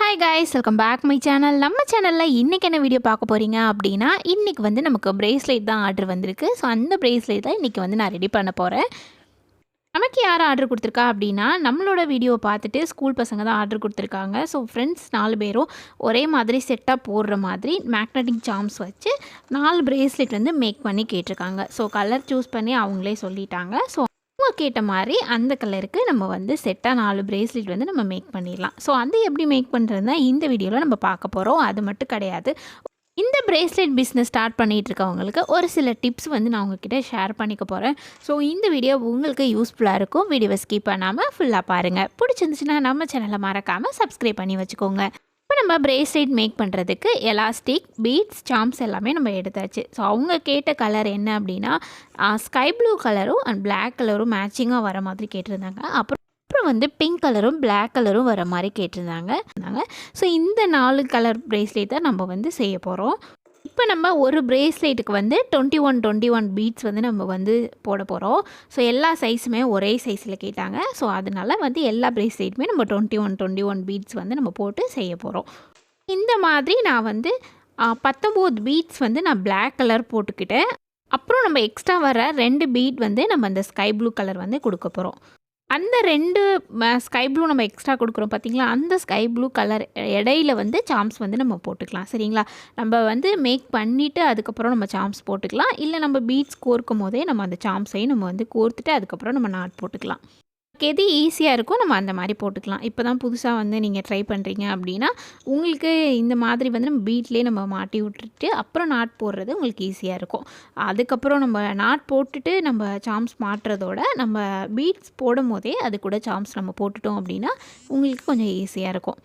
Hi guys welcome back my channel நம்ம சேனலில் இன்றைக்கி என்ன வீடியோ பார்க்க போகிறீங்க அப்படின்னா இன்றைக்கி வந்து நமக்கு ப்ரேஸ்லெட் தான் ஆர்டர் வந்திருக்கு. ஸோ அந்த ப்ரேஸ்லெட் தான் இன்றைக்கி வந்து நான் ரெடி பண்ண போகிறேன் நமக்கு யார் ஆர்டர் கொடுத்துருக்கா அப்படின்னா நம்மளோட வீடியோவை பார்த்துட்டு ஸ்கூல் பசங்க தான் ஆர்டர் கொடுத்துருக்காங்க. ஸோ ஃப்ரெண்ட்ஸ் நாலு பேரும் ஒரே மாதிரி செட்டாக போடுற மாதிரி மேக்னட்டிக் சாம்ஸ் வச்சு நாலு பிரேஸ்லெட் வந்து மேக் பண்ணி கேட்டிருக்காங்க. ஸோ கலர் சூஸ் பண்ணி அவங்களே சொல்லிட்டாங்க. ஸோ கேட்ட மாதிரி அந்த கலருக்கு நம்ம வந்து செட்டாக நாலு பிரேஸ்லெட் வந்து நம்ம மேக் பண்ணிடலாம். ஸோ அது எப்படி மேக் பண்ணுறதுனா இந்த வீடியோவில் நம்ம பார்க்க போகிறோம் அது மட்டும் கிடையாது. இந்த பிரேஸ்லெட் பிஸ்னஸ் ஸ்டார்ட் பண்ணிகிட்டு இருக்கவங்களுக்கு ஒரு சில டிப்ஸ் வந்து நான் உங்ககிட்ட ஷேர் பண்ணிக்க போகிறேன் ஸோ இந்த வீடியோ உங்களுக்கு யூஸ்ஃபுல்லாக இருக்கும். வீடியோவை ஸ்கிப் பண்ணாமல் ஃபுல்லாக பாருங்கள் பிடிச்சிருந்துச்சுன்னா நம்ம சேனலை மறக்காமல் சப்ஸ்கிரைப் பண்ணி வச்சுக்கோங்க. இப்போ நம்ம பிரேஸ்லெட் மேக் பண்ணுறதுக்கு எலாஸ்டிக் பீட்ஸ் சாம்ஸ் எல்லாமே நம்ம எடுத்தாச்சு. ஸோ அவங்க கேட்ட கலர் என்ன அப்படின்னா ஸ்கை ப்ளூ கலரும் அண்ட் பிளாக் கலரும் மேட்சிங்காக வர மாதிரி கேட்டிருந்தாங்க. அப்புறம் அப்புறம் வந்து பிங்க் கலரும் பிளாக் கலரும் வர மாதிரி கேட்டிருந்தாங்க. ஸோ இந்த நாலு கலர் ப்ரேஸ்லெட் தான் நம்ம வந்து செய்ய போகிறோம் இப்போ நம்ம ஒரு ப்ரேஸ்லெட்டுக்கு வந்து twenty one twenty one beads வந்து நம்ம வந்து போட போகிறோம் ஸோ எல்லா சைஸுமே ஒரே சைஸில் கேட்டாங்க. ஸோ அதனால வந்து எல்லா ப்ரேஸ்லெட்டுமே நம்ம twenty one twenty one beads வந்து நம்ம போட்டு செய்ய போகிறோம் இந்த மாதிரி நான் வந்து பத்தொம்போது பீட்ஸ் வந்து நான் பிளாக் கலர் போட்டுக்கிட்டேன். அப்புறம் நம்ம எக்ஸ்ட்ரா வர ரெண்டு பீட் வந்து நம்ம அந்த ஸ்கை ப்ளூ கலர் வந்து கொடுக்க போகிறோம் அந்த ரெண்டு ஸ்கை ப்ளூ நம்ம எக்ஸ்ட்ரா கொடுக்குறோம் பார்த்தீங்களா அந்த ஸ்கை ப்ளூ கலர் இடையில வந்து சாம்ஸ் வந்து நம்ம போட்டுக்கலாம் சரிங்களா? நம்ம வந்து மேக் பண்ணிவிட்டு அதுக்கப்புறம் நம்ம சாம்ஸ் போட்டுக்கலாம். இல்லை நம்ம பீட்ஸ் கோர்க்கும் போதே நம்ம அந்த சாம்ஸையும் நம்ம வந்து கோர்த்துட்டு அதுக்கப்புறம் நம்ம நாட் போட்டுக்கலாம். எது ஈஸியாக இருக்கோ நம்ம அந்த மாதிரி போட்டுக்கலாம். இப்போ தான் புதுசாக வந்து நீங்கள் ட்ரை பண்ணுறீங்க அப்படின்னா உங்களுக்கு இந்த மாதிரி வந்து நம்ம பீட்லேயே நம்ம மாட்டி விட்டுட்டு அப்புறம் நாட் போடுறது உங்களுக்கு ஈஸியாக இருக்கும். அதுக்கப்புறம் நம்ம நாட் போட்டுட்டு நம்ம சாம்ஸ் மாட்டுறதோட நம்ம பீட்ஸ் போடும் போதே அது கூட சாம்ஸ் நம்ம போட்டுட்டோம் அப்படின்னா உங்களுக்கு கொஞ்சம் ஈஸியாக இருக்கும்.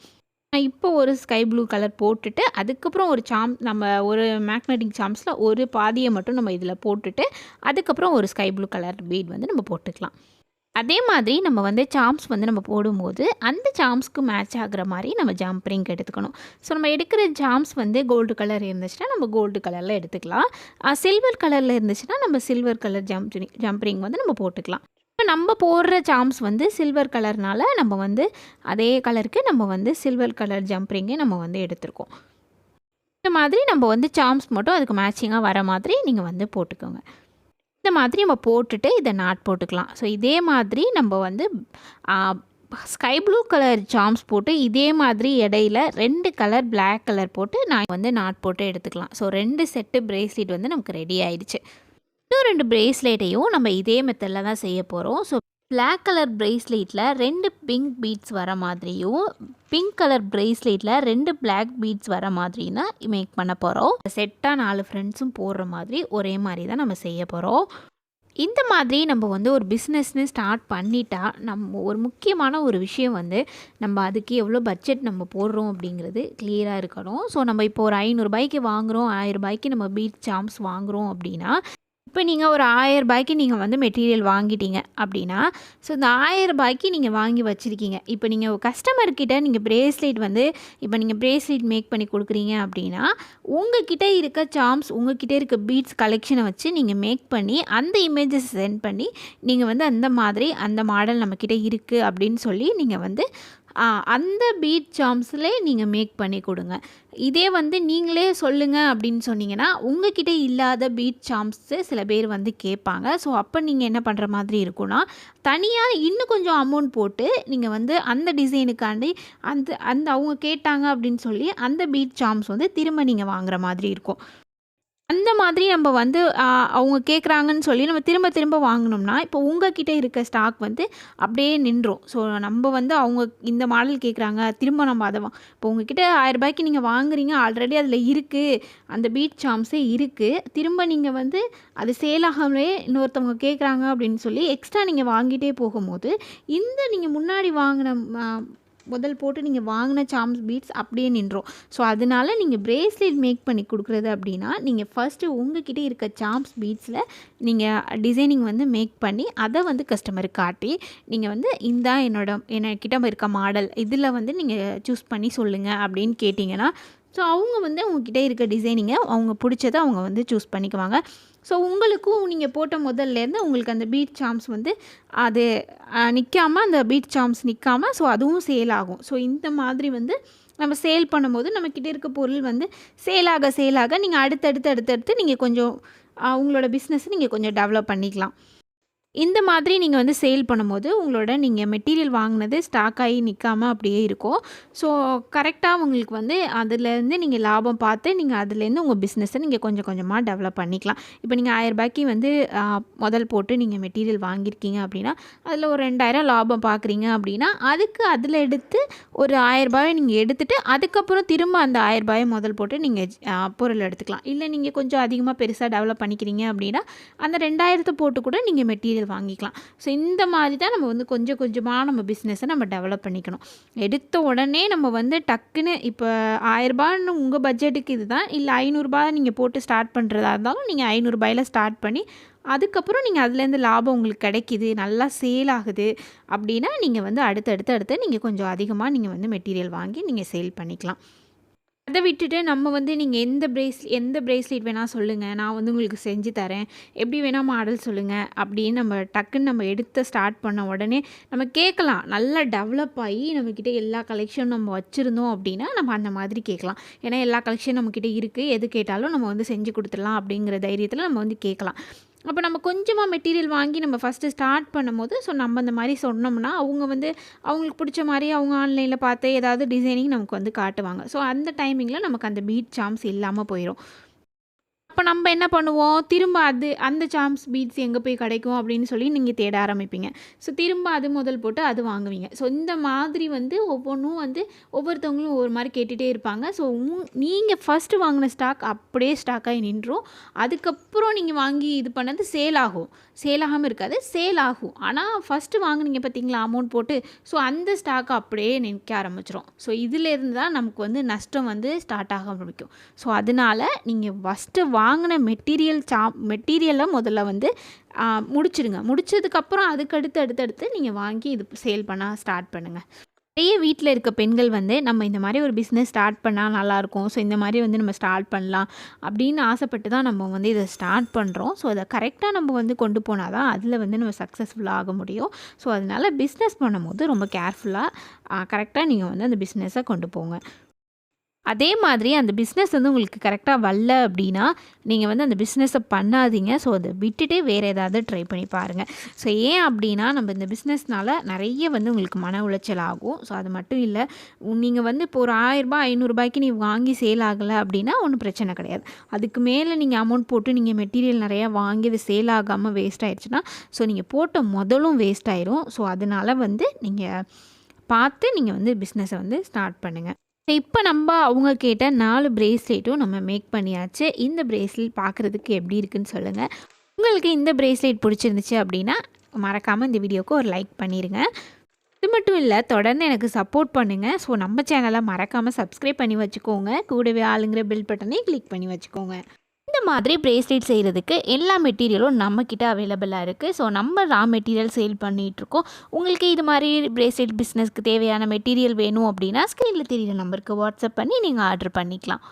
நான் இப்போ ஒரு ஸ்கை ப்ளூ கலர் போட்டுட்டு அதுக்கப்புறம் ஒரு சாம் நம்ம ஒரு மேக்னட்டிக் சாம்ஸில் ஒரு பாதியை மட்டும் நம்ம இதில் போட்டுட்டு அதுக்கப்புறம் ஒரு ஸ்கை ப்ளூ கலர் பீட் வந்து நம்ம போட்டுக்கலாம். அதே மாதிரி நம்ம வந்து சாம்ஸ் வந்து நம்ம போடும்போது அந்த சாம்ஸ்க்கு மேட்ச் ஆகுற மாதிரி நம்ம ஜம்ப்ரிங் எடுத்துக்கணும். ஸோ நம்ம எடுக்கிற ஜாம்ஸ் வந்து கோல்டு கலர் இருந்துச்சுன்னா நம்ம கோல்டு கலரில் எடுத்துக்கலாம். சில்வர் கலரில் இருந்துச்சுன்னா நம்ம silver colour jump jump ring வந்து நம்ம போட்டுக்கலாம். இப்போ நம்ம போடுற சாம்ஸ் வந்து சில்வர் கலர்னால நம்ம வந்து அதே கலருக்கு நம்ம வந்து சில்வர் கலர் ஜம்ப்ரிங்கே நம்ம வந்து எடுத்திருக்கோம். இந்த மாதிரி நம்ம வந்து சாம்ஸ் மட்டும் அதுக்கு மேட்சிங்காக வர மாதிரி நீங்கள் வந்து போட்டுக்கோங்க. இந்த மாதிரி நம்ம போட்டுட்டு இதை நாட் போட்டுக்கலாம். ஸோ இதே மாதிரி நம்ம வந்து ஸ்கை ப்ளூ கலர் ஜாம்ஸ் போட்டு இதே மாதிரி இடையில ரெண்டு கலர் பிளாக் கலர் போட்டு நான் வந்து நாட் போட்டு எடுத்துக்கலாம். ஸோ ரெண்டு செட்டு பிரேஸ்லெட் வந்து நமக்கு ரெடி ஆயிடுச்சு. இன்னும் ரெண்டு பிரேஸ்லெட்டையும் நம்ம இதே மெத்தடில் தான் செய்ய போகிறோம் ஸோ பிளாக் கலர் பிரேஸ்லெட்டில் ரெண்டு பிங்க் பீட்ஸ் வர மாதிரியும் பிங்க் கலர் பிரேஸ்லெட்டில் ரெண்டு பிளாக் பீட்ஸ் வர மாதிரியும் தான் மேக் பண்ண போகிறோம் செட்டாக நாலு ஃப்ரெண்ட்ஸும் போடுற மாதிரி ஒரே மாதிரி தான் நம்ம செய்ய போகிறோம் இந்த மாதிரி நம்ம வந்து ஒரு பிஸ்னஸ்னு ஸ்டார்ட் பண்ணிட்டா நம்ம ஒரு முக்கியமான ஒரு விஷயம் வந்து நம்ம அதுக்கு எவ்வளோ பட்ஜெட் நம்ம போடுறோம் அப்படிங்கிறது கிளியராக இருக்கணும். ஸோ நம்ம இப்போ ஒரு ஐநூறுபாய்க்கு வாங்குகிறோம் ஆயிரம் ரூபாய்க்கு நம்ம பீட் சாம்ஸ் வாங்குகிறோம் அப்படின்னா இப்போ நீங்கள் ஒரு ஆயிரம் ரூபாய்க்கு நீங்கள் வந்து மெட்டீரியல் வாங்கிட்டீங்க அப்படின்னா ஸோ இந்த ஆயிரம் ரூபாய்க்கு நீங்கள் வாங்கி வச்சுருக்கீங்க. இப்போ நீங்கள் கஸ்டமர்கிட்ட நீங்கள் ப்ரேஸ்லெட் வந்து இப்போ நீங்கள் ப்ரேஸ்லெட் மேக் பண்ணி கொடுக்குறீங்க அப்படின்னா உங்ககிட்ட இருக்க சாம்ஸ் உங்ககிட்ட இருக்க பீட்ஸ் கலெக்ஷனை வச்சு நீங்கள் மேக் பண்ணி அந்த இமேஜஸ் சென்ட் பண்ணி நீங்கள் வந்து அந்த மாதிரி அந்த மாடல் நம்மக்கிட்ட இருக்குது அப்படின்னு சொல்லி நீங்கள் வந்து அந்த பீட் சாம்ஸ்லேயே நீங்கள் மேக் பண்ணி கொடுங்க. இதே வந்து நீங்களே சொல்லுங்கள் அப்படின்னு சொன்னீங்கன்னா உங்ககிட்ட இல்லாத பீட் சாம்ஸு சில பேர் வந்து கேட்பாங்க. ஸோ அப்போ நீங்கள் என்ன பண்ணுற மாதிரி இருக்கும்னா தனியாக இன்னும் கொஞ்சம் அமௌண்ட் போட்டு நீங்கள் வந்து அந்த டிசைனுக்காண்டி அந்த அந்த அவங்க கேட்டாங்க அப்படின்னு சொல்லி அந்த பீட் சாம்ஸ் வந்து திரும்ப நீங்கள் வாங்குகிற மாதிரி இருக்கும். அந்த மாதிரி நம்ம வந்து அவங்க கேட்குறாங்கன்னு சொல்லி நம்ம திரும்ப திரும்ப வாங்கினோம்னா இப்போ உங்ககிட்ட இருக்க ஸ்டாக் வந்து அப்படியே நின்றோம். ஸோ நம்ம வந்து அவங்க இந்த மாடல் கேட்குறாங்க திரும்ப நம்ம அதை வா இப்போ உங்ககிட்ட ஆயிரம் ரூபாய்க்கு நீங்கள் வாங்குறீங்க ஆல்ரெடி அதில் இருக்குது அந்த பீட் சாம்ஸே இருக்குது திரும்ப நீங்கள் வந்து அது சேல் இன்னொருத்தவங்க கேட்குறாங்க அப்படின்னு சொல்லி எக்ஸ்ட்ரா நீங்கள் வாங்கிட்டே போகும்போது இந்த நீங்கள் முன்னாடி வாங்கின முதல் போட்டு நீங்கள் வாங்கின சாம்ஸ் பீட்ஸ் அப்படியே நின்றோம். ஸோ அதனால நீங்கள் பிரேஸ்லெட் மேக் பண்ணி கொடுக்குறது அப்படின்னா நீங்கள் ஃபஸ்ட்டு உங்ககிட்ட இருக்க சாம்ஸ் பீட்ஸில் நீங்கள் டிசைனிங் வந்து மேக் பண்ணி அதை வந்து கஸ்டமருக்கு காட்டி நீங்கள் வந்து இந்த என்னோட என்கிட்ட இருக்க மாடல் இதில் வந்து நீங்கள் சூஸ் பண்ணி சொல்லுங்கள் அப்படின்னு கேட்டிங்கன்னா ஸோ அவங்க வந்து அவங்கக்கிட்ட இருக்க டிசைனிங்கை அவங்க பிடிச்சதை அவங்க வந்து சூஸ் பண்ணிக்குவாங்க. ஸோ உங்களுக்கும் நீங்கள் போட்ட முதல்லேருந்து உங்களுக்கு அந்த பீட் சாம்ஸ் வந்து அது நிற்காமல் அந்த பீட் சாம்ஸ் நிற்காம ஸோ அதுவும் சேல் ஆகும். ஸோ இந்த மாதிரி வந்து நம்ம சேல் பண்ணும்போது நம்மக்கிட்ட இருக்க பொருள் வந்து சேலாக சேலாக நீங்கள் அடுத்தடுத்து அடுத்தடுத்து நீங்கள் கொஞ்சம் உங்களோட பிஸ்னஸ் நீங்கள் கொஞ்சம் டெவலப் பண்ணிக்கலாம். இந்த மாதிரி நீங்கள் வந்து சேல் பண்ணும்போது உங்களோட நீங்கள் மெட்டீரியல் வாங்கினது ஸ்டாக் ஆகி நிற்காம அப்படியே இருக்கும். ஸோ கரெக்டாக உங்களுக்கு வந்து அதுலேருந்து நீங்கள் லாபம் பார்த்து நீங்கள் அதுலேருந்து உங்கள் பிஸ்னஸை நீங்கள் கொஞ்சம் கொஞ்சமாக டெவலப் பண்ணிக்கலாம். இப்போ நீங்கள் ஆயிரரூபாய்க்கு வந்து முதல் போட்டு நீங்கள் மெட்டீரியல் வாங்கியிருக்கீங்க அப்படின்னா அதில் ஒரு ரெண்டாயிரம் லாபம் பார்க்குறீங்க அப்படின்னா அதுக்கு அதில் எடுத்து ஒரு ஆயிரரூபாயை நீங்கள் எடுத்துகிட்டு அதுக்கப்புறம் திரும்ப அந்த ஆயிரரூபாயை முதல் போட்டு நீங்கள் பொருள் எடுத்துக்கலாம். இல்லை நீங்கள் கொஞ்சம் அதிகமாக பெருசாக டெவலப் பண்ணிக்கிறீங்க அப்படின்னா அந்த ரெண்டாயிரத்தை போட்டு கூட நீங்கள் மெட்டீரியல் வாங்கிக்கலாம். ஸோ இந்த மாதிரி தான் நம்ம வந்து கொஞ்சம் கொஞ்சமாக நம்ம பிஸ்னஸை நம்ம டெவலப் பண்ணிக்கணும். எடுத்த உடனே நம்ம வந்து டக்குன்னு இப்போ ஆயிரரூபான்னு உங்கள் பட்ஜெட்டுக்கு இதுதான் இல்லை ஐநூறுரூபா நீங்கள் போட்டு ஸ்டார்ட் பண்ணுறதா இருந்தாலும் நீங்கள் ஐநூறுரூபாயில் ஸ்டார்ட் பண்ணி அதுக்கப்புறம் நீங்கள் அதுலேருந்து லாபம் உங்களுக்கு கிடைக்கிது நல்லா சேல் ஆகுது அப்படின்னா நீங்கள் வந்து அடுத்தடுத்து அடுத்து நீங்கள் கொஞ்சம் அதிகமாக நீங்கள் வந்து மெட்டீரியல் வாங்கி நீங்கள் சேல் பண்ணிக்கலாம். அதை விட்டுட்டு நம்ம வந்து நீங்கள் எந்த பிரேஸ் எந்த ப்ரேஸ்லெட் வேணால் சொல்லுங்கள் நான் வந்து உங்களுக்கு செஞ்சு தரேன். எப்படி வேணால் மாடல் சொல்லுங்கள் அப்படின்னு நம்ம டக்குன்னு நம்ம எடுத்து ஸ்டார்ட் பண்ண உடனே நம்ம கேட்கலாம். நல்லா டெவலப் ஆகி நம்மக்கிட்ட எல்லா கலெக்ஷனும் நம்ம வச்சுருந்தோம் அப்படின்னா நம்ம அந்த மாதிரி கேட்கலாம். ஏன்னா எல்லா கலெக்ஷன் நம்மக்கிட்ட இருக்குது எது கேட்டாலும் நம்ம வந்து செஞ்சு கொடுத்துடலாம் அப்படிங்கிற தைரியத்தில் நம்ம வந்து கேட்கலாம். அப்போ நம்ம கொஞ்சமாக மெட்டீரியல் வாங்கி நம்ம ஃபஸ்ட்டு ஸ்டார்ட் பண்ணும்போது ஸோ நம்ம அந்த மாதிரி சொன்னோம்னா அவங்க வந்து அவங்களுக்கு பிடிச்ச மாதிரி அவங்க ஆன்லைனில் பார்த்து ஏதாவது டிசைனிங் நமக்கு வந்து காட்டுவாங்க. ஸோ அந்த டைமிங்கில் நமக்கு அந்த பீட் சாம்ஸ் இல்லாமல் போயிடும் அப்போ நம்ம என்ன பண்ணுவோம்? திரும்ப அது அந்த சாம்ஸ் பீட்ஸ் எங்கே போய் கிடைக்கும் அப்படின்னு சொல்லி நீங்கள் தேட ஆரம்பிப்பீங்க. ஸோ திரும்ப அது முதல் போட்டு அது வாங்குவீங்க. ஸோ இந்த மாதிரி வந்து ஒவ்வொன்றும் வந்து ஒவ்வொருத்தவங்களும் ஒவ்வொரு மாதிரி கேட்டுகிட்டே இருப்பாங்க. ஸோ நீங்கள் ஃபஸ்ட்டு வாங்கின ஸ்டாக் அப்படியே ஸ்டாக்காகி நின்றும். அதுக்கப்புறம் நீங்கள் வாங்கி இது பண்ணது சேல் ஆகும். சேல் ஆகாமல் இருக்காது சேல் ஆகும். ஆனால் ஃபஸ்ட்டு வாங்கினீங்க பார்த்தீங்களா அமௌண்ட் போட்டு ஸோ அந்த ஸ்டாக் அப்படியே நிற்க ஆரம்பிச்சிடும் ஸோ இதிலேருந்து தான் நமக்கு வந்து நஷ்டம் வந்து ஸ்டார்ட் ஆக ஆரம்பிக்கும். ஸோ அதனால் நீங்கள் ஃபஸ்ட்டு வாங்கின மெட்டீரியல் சா மெட்டீரியலை முதல்ல வந்து முடிச்சிடுங்க முடிச்சதுக்கப்புறம் அதுக்கடுத்து அடுத்தடுத்து நீங்கள் வாங்கி இது சேல் பண்ண ஸ்டார்ட் பண்ணுங்கள் நிறைய வீட்டில் இருக்க பெண்கள் வந்து நம்ம இந்த மாதிரி ஒரு பிஸ்னஸ் ஸ்டார்ட் பண்ணால் நல்லாயிருக்கும் ஸோ இந்த மாதிரி வந்து நம்ம ஸ்டார்ட் பண்ணலாம் அப்படின்னு ஆசைப்பட்டு தான் நம்ம வந்து இதை ஸ்டார்ட் பண்ணுறோம் ஸோ அதை கரெக்டாக நம்ம வந்து கொண்டு போனால் தான் அதில் வந்து நம்ம சக்ஸஸ்ஃபுல்லாக ஆக முடியும். ஸோ அதனால் பிஸ்னஸ் பண்ணும்போது ரொம்ப கேர்ஃபுல்லாக கரெக்டாக நீங்கள் வந்து அந்த பிஸ்னஸை கொண்டு போங்க. அதே மாதிரி அந்த பிஸ்னஸ் வந்து உங்களுக்கு கரெக்டாக வரல அப்படின்னா நீங்கள் வந்து அந்த பிஸ்னஸை பண்ணாதீங்க. ஸோ அதை விட்டுட்டு வேறு ஏதாவது ட்ரை பண்ணி பாருங்கள் ஸோ ஏன் அப்படின்னா நம்ம இந்த பிஸ்னஸ்னால நிறைய வந்து உங்களுக்கு மன உளைச்சல் ஆகும். ஸோ அது மட்டும் இல்லை நீங்கள் வந்து இப்போ ஒரு ஆயிரரூபா ஐநூறுரூபாய்க்கு நீ வாங்கி சேல் ஆகலை அப்படின்னா ஒன்றும் பிரச்சனை கிடையாது. அதுக்கு மேலே நீங்கள் அமௌண்ட் போட்டு நீங்கள் மெட்டீரியல் நிறையா வாங்கி அது சேல் ஆகாமல் வேஸ்ட் ஆயிடுச்சுன்னா ஸோ நீங்கள் போட்ட முதலும் வேஸ்ட் ஆயிரும். ஸோ அதனால் வந்து நீங்கள் பார்த்து நீங்கள் வந்து பிஸ்னஸை வந்து ஸ்டார்ட் பண்ணுங்கள் இப்போ நம்ம அவங்க கேட்ட நாலு ப்ரேஸ்லெட்டும் நம்ம மேக் பண்ணியாச்சு. இந்த ப்ரேஸ்லெட் பார்க்குறதுக்கு எப்படி இருக்குன்னு சொல்லுங்கள் உங்களுக்கு இந்த ப்ரேஸ்லெட் பிடிச்சிருந்துச்சு அப்படின்னா மறக்காமல் இந்த வீடியோவுக்கு ஒரு லைக் பண்ணிடுங்க இது மட்டும் இல்லை தொடர்ந்து எனக்கு சப்போர்ட் பண்ணுங்கள் ஸோ நம்ம சேனலை மறக்காமல் சப்ஸ்கிரைப் பண்ணி வச்சுக்கோங்க. கூடவே ஆளுங்கிற பில் பட்டனே கிளிக் பண்ணி வச்சுக்கோங்க. இந்த மாதிரி பிரேஸ்லெட் செய்கிறதுக்கு எல்லா மெட்டீரியலும் நம்மக்கிட்ட அவைலபிளாக இருக்குது ஸோ நம்ம ரா மெட்டீரியல் சேல் பண்ணிகிட்ருக்கோம் உங்களுக்கு இது மாதிரி பிரேஸ்லெட் பிஸ்னஸ்க்கு தேவையான மெட்டீரியல் வேணும் அப்படின்னா ஸ்க்ரீனில் தெரியிற நம்பருக்கு வாட்ஸ்அப் பண்ணி நீங்கள் ஆர்டர் பண்ணிக்கலாம்.